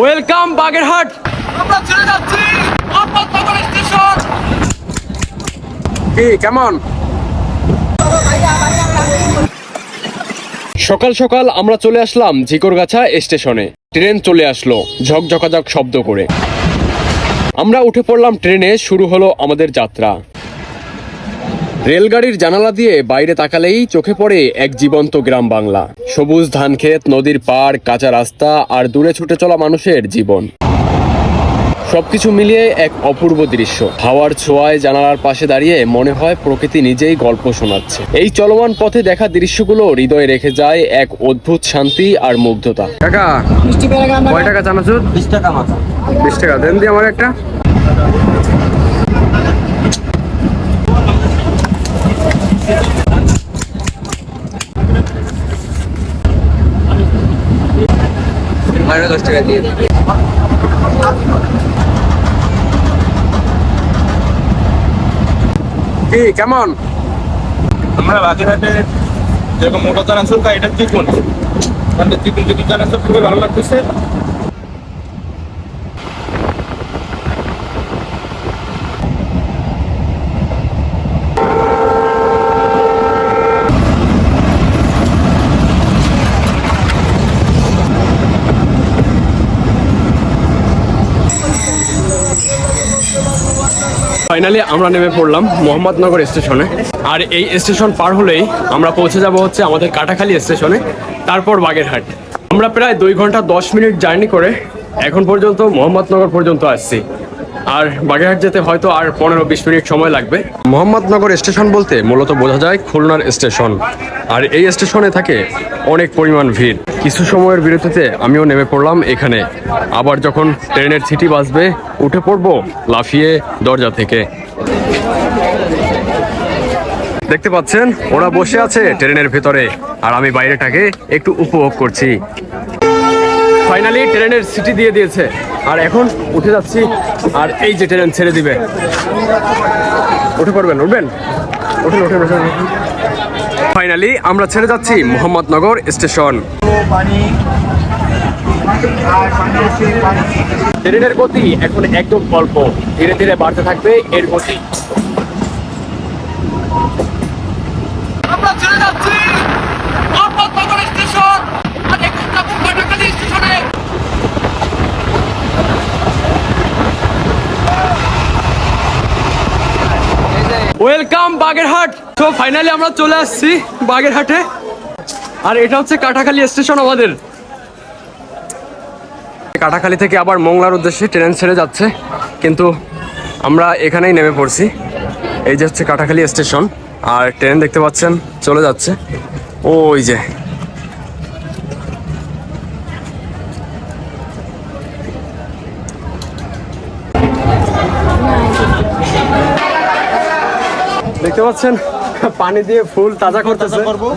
Welcome Bagerhat আমরা চলে যাচ্ছি। স্টেশন। কি কেমন? সকাল সকাল আমরা চলে আসলাম ঝিকরগাছা স্টেশনে। ট্রেন চলে আসলো ঝকঝকাঝক শব্দ করে। আমরা উঠে পড়লাম ট্রেনে শুরু হলো আমাদের যাত্রা। রেলগাড়ির জানালা দিয়ে বাইরে তাকালেই চোখে পড়ে এক জীবন্ত গ্রাম বাংলা। সবুজ ধানক্ষেত নদীর পাড় কাঁচা রাস্তা আর দূরে ছুটে চলা মানুষের জীবন। সবকিছু মিলিয়ে এক অপূর্ব দৃশ্য। হাওয়ার ছোঁয়ায় জানালার পাশে দাঁড়িয়ে মনে হয় প্রকৃতি নিজেই গল্প শোনাচ্ছে। এই চলমান পথে দেখা দৃশ্যগুলো হৃদয়ে রেখে যায় এক অদ্ভুত শান্তি আর মুগ্ধতা। কাকা কয় টাকা চানাচুর? বিশ টাকা বিশ টাকা। দেন দি আমার একটা। কি, কেমন? আমরা বাগেরহাটে যেরকম মোটা চানাচুর খাই এটা চিকন মানে চিকন চিকন চানাচুর খুবই ভালো লাগতেছে। ফাইনালি আমরা নেমে পড়লাম মোহাম্মদনগর স্টেশনে। আর এই স্টেশন পার হলেই আমরা পৌঁছে যাব হচ্ছে আমাদের কাটাখালী স্টেশনে, তারপর বাগেরহাট। আমরা প্রায় দুই ঘণ্টা দশ মিনিট জার্নি করে এখন পর্যন্ত মোহাম্মদনগর পর্যন্ত আসছি। আর বাগেরহাট যেতে হয়তো আর পনেরো বিশ মিনিট সময় লাগবে। মোহাম্মদনগর স্টেশন বলতে মূলত বোঝা যায় খুলনার স্টেশন। আর এই স্টেশনে থাকে অনেক পরিমাণ ভিড়। কিছু সময়ের বিরতিতে আমিও নেমে পড়লাম এখানে। আবার যখন ট্রেনের সিটি বাজবে উঠে পড়ব লাফিয়ে দরজা থেকে। দেখতে পাচ্ছেন, ওরা বসে আছে ট্রেনের ভেতরে। আর আমি বাইরেটাকে একটু উপভোগ করছি। ফাইনালি ট্রেনের সিটি দিয়ে দিয়েছে। আর এখন উঠে যাচ্ছি, আর এই যে ট্রেন ছেড়ে দিবে। উঠে পড়বেন, উঠবেন? উঠেন উঠেন উঠেন ফাইনালি আমরা ছেড়ে যাচ্ছি মোহাম্মদনগর স্টেশন। ট্রেনের গতি এখন একদম অল্প। ধীরে ধীরে বাড়তে থাকবে, এর গতি আমরা চলে যাচ্ছি মোহাম্মদনগর স্টেশন আর এখন যাব কাটাখালী স্টেশনে ওয়েলকাম বাগেরহাট তো ফাইনালি আমরা চলে আসছি বাগেরহাটে। আর এটা হচ্ছে কাটাখালী স্টেশন আমাদের। কাটাখালী থেকে আবার মংলার উদ্দেশ্যে ট্রেন ছেড়ে যাচ্ছে। কিন্তু আমরা এখানেই নেমে পড়ছি। এই যে হচ্ছে কাটাখালী স্টেশন আর ট্রেন দেখতে পাচ্ছেন, চলে যাচ্ছে। ওই যে দেখতে পাচ্ছেন? পানি দিয়ে ফুল তাজা করতেছে। করব।